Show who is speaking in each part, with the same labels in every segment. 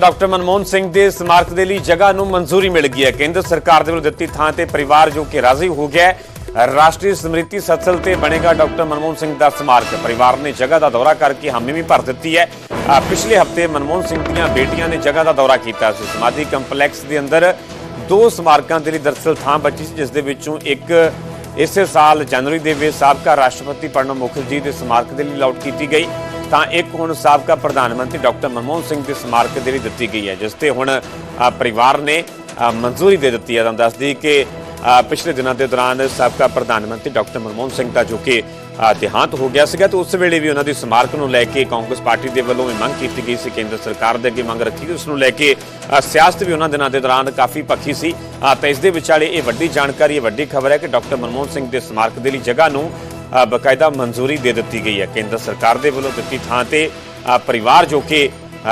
Speaker 1: Doctor Manmohan Singh ਦੇ ਸਮਾਰਕ ਦੇ ਲਈ ਜਗ੍ਹਾ ਨੂੰ ਮਨਜ਼ੂਰੀ ਮਿਲ ਗਈ ਹੈ। ਕੇਂਦਰ ਸਰਕਾਰ ਦੇ ਵੱਲੋਂ ਦਿੱਤੀ ਥਾਂ ਤੇ ਪਰਿਵਾਰ ਜੋ ਕਿ ਰਾਜ਼ੀ ਹੋ ਗਿਆ ਰਾਸ਼ਟਰੀ ਸਮ੍ਰਿਤੀ ਸਤਸਲ ਤੇ ਬਣੇਗਾ ਡਾਕਟਰ ਮਨਮੋਹਨ ਸਿੰਘ ਦਾ ਸਮਾਰਕ। ਪਰਿਵਾਰ ਨੇ ਜਗ੍ਹਾ ਦਾ ਦੌਰਾ ਕਰਕੇ ਹਾਮੀ ਵੀ ਭਰ ਦਿੱਤੀ ਹੈ। ਪਿਛਲੇ ਹਫ਼ਤੇ ਮਨਮੋਹਨ ਸਿੰਘ ਦੀਆਂ ਬੇਟੀਆਂ ਨੇ ਜਗ੍ਹਾ ਦਾ ਦੌਰਾ ਕੀਤਾ ਸੀ। ਸਮਾਧੀ ਕੰਪਲੈਕਸ ਦੇ ਅੰਦਰ ਦੋ ਸਮਾਰਕਾਂ ਦੇ ਲਈ ਦਰਸਲ ਥਾਂ ਬਚੀ ਸੀ, ਜਿਸ ਦੇ ਵਿੱਚੋਂ ਇੱਕ ਇਸੇ ਸਾਲ ਜਨਵਰੀ ਦੇ ਵਿੱਚ ਸਾਬਕਾ ਰਾਸ਼ਟਰਪਤੀ ਪ੍ਰਣਬ ਮੁਖਰਜੀ ਦੇ ਸਮਾਰਕ ਦੇ ਲਈ ਲਾਟ ਕੀਤੀ ਗਈ। ਤਾਂ ਇੱਕ ਹੁਣ ਸਾਬਕਾ ਪ੍ਰਧਾਨ ਮੰਤਰੀ ਡਾਕਟਰ ਮਨਮੋਹਨ ਸਿੰਘ ਦੇ ਸਮਾਰਕ ਦੇ ਲਈ ਦਿੱਤੀ ਗਈ ਹੈ ਜਿਸ ਤੇ ਹੁਣ ਪਰਿਵਾਰ ਨੇ ਮਨਜ਼ੂਰੀ ਦੇ ਦਿੱਤੀ ਹੈ। ਤੁਹਾਨੂੰ ਦੱਸਦੀ ਕਿ ਪਿਛਲੇ ਦਿਨਾਂ ਦੇ ਦੌਰਾਨ ਸਾਬਕਾ ਪ੍ਰਧਾਨ ਮੰਤਰੀ ਡਾਕਟਰ ਮਨਮੋਹਨ ਸਿੰਘ ਦਾ ਜੋ ਕਿ ਦੇਹਾਂਤ ਹੋ ਗਿਆ ਸੀਗਾ ਤੇ ਉਸ ਵੇਲੇ ਵੀ ਉਹਨਾਂ ਦੀ ਸਮਾਰਕ ਨੂੰ ਲੈ ਕੇ ਕਾਂਗਰਸ ਪਾਰਟੀ ਦੇ ਵੱਲੋਂ ਵੀ ਮੰਗ ਕੀਤੀ ਗਈ ਸੀ ਕੇਂਦਰ ਸਰਕਾਰ ਦੇ ਅੱਗੇ ਮੰਗ ਰੱਖੀ ਗਈ ਉਸ ਨੂੰ ਲੈ ਕੇ ਸਿਆਸਤ ਵੀ ਉਹਨਾਂ ਦਿਨਾਂ ਦੇ ਦੌਰਾਨ ਕਾਫੀ ਪੱਖੀ ਸੀ। ਅ, ਤਾਂ ਇਸ ਦੇ ਵਿਚਾਲੇ ਇਹ ਵੱਡੀ ਜਾਣਕਾਰੀ ਇਹ ਵੱਡੀ ਖਬਰ ਹੈ ਕਿ ਡਾਕਟਰ ਮਨਮੋਹਨ ਸਿੰਘ ਦੇ ਸਮਾਰਕ ਦੇ ਲਈ ਜਗ੍ਹਾ ਨੂੰ ਬਕਾਇਦਾ ਮਨਜ਼ੂਰੀ ਦੇ ਦਿੱਤੀ ਗਈ ਹੈ। ਕੇਂਦਰ ਸਰਕਾਰ ਦੇ ਵੱਲੋਂ ਦਿੱਤੀ ਥਾਂ ਤੇ ਪਰਿਵਾਰ ਜੋ ਕਿ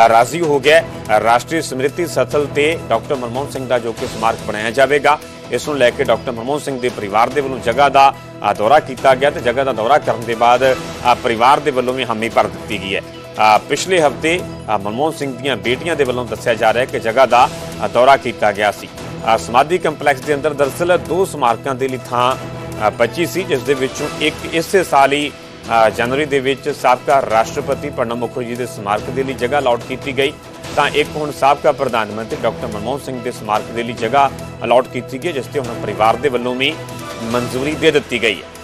Speaker 1: ਰਾਜ਼ੀ ਹੋ ਗਿਆ ਰਾਸ਼ਟਰੀ ਸਮ੍ਰਿਤੀ ਸਥਲ ਤੇ ਡਾਕਟਰ ਮਨਮੋਹਨ ਸਿੰਘ ਦਾ ਜੋ ਕਿ ਸਮਾਰਕ ਬਣਾਇਆ ਜਾਵੇਗਾ, ਇਸ ਨੂੰ ਲੈ ਕੇ ਡਾਕਟਰ ਮਨਮੋਹਨ ਸਿੰਘ ਦੇ ਪਰਿਵਾਰ ਦੇ ਵੱਲੋਂ ਜਗ੍ਹਾ ਦਾ ਦੌਰਾ ਕੀਤਾ ਗਿਆ ਤੇ ਜਗ੍ਹਾ ਦਾ ਦੌਰਾ ਕਰਨ ਦੇ ਬਾਅਦ ਪਰਿਵਾਰ ਦੇ ਵੱਲੋਂ ਵੀ ਹਾਮੀ ਭਰ ਦਿੱਤੀ ਗਈ ਹੈ। ਪਿਛਲੇ ਹਫ਼ਤੇ ਮਨਮੋਹਨ ਸਿੰਘ ਦੀਆਂ ਬੇਟੀਆਂ ਦੇ ਵੱਲੋਂ ਦੱਸਿਆ ਜਾ ਰਿਹਾ ਹੈ ਕਿ ਜਗ੍ਹਾ ਦਾ ਦੌਰਾ ਕੀਤਾ ਗਿਆ ਸੀ। ਸਮਾਧੀ ਕੰਪਲੈਕਸ ਦੇ ਅੰਦਰ ਦਰਅਸਲ ਦੋ ਸਮਾਰਕਾਂ ਦੇ ਲਈ ਥਾਂ ਅ, ਬਚੀ ਸੀ ਜਿਸ ਦੇ ਵਿੱਚੋਂ ਇੱਕ ਇਸੇ ਸਾਲ ਹੀ ਜਨਵਰੀ ਦੇ ਵਿੱਚ ਸਾਬਕਾ ਰਾਸ਼ਟਰਪਤੀ ਪ੍ਰਣਬ ਮੁਖਰਜੀ ਦੇ ਸਮਾਰਕ ਦੇ ਲਈ ਜਗ੍ਹਾ ਅਲਾਟ ਕੀਤੀ ਗਈ। ਤਾਂ ਇੱਕ ਹੁਣ ਸਾਬਕਾ ਪ੍ਰਧਾਨ ਮੰਤਰੀ ਡਾਕਟਰ ਮਨਮੋਹਨ ਸਿੰਘ ਦੇ ਸਮਾਰਕ ਦੇ ਲਈ ਜਗ੍ਹਾ ਅਲਾਟ ਕੀਤੀ ਗਈ ਜਿਸ ਤੇ ਹੁਣ ਪਰਿਵਾਰ ਦੇ ਵੱਲੋਂ ਵੀ ਮਨਜ਼ੂਰੀ ਦੇ ਦਿੱਤੀ ਗਈ ਹੈ।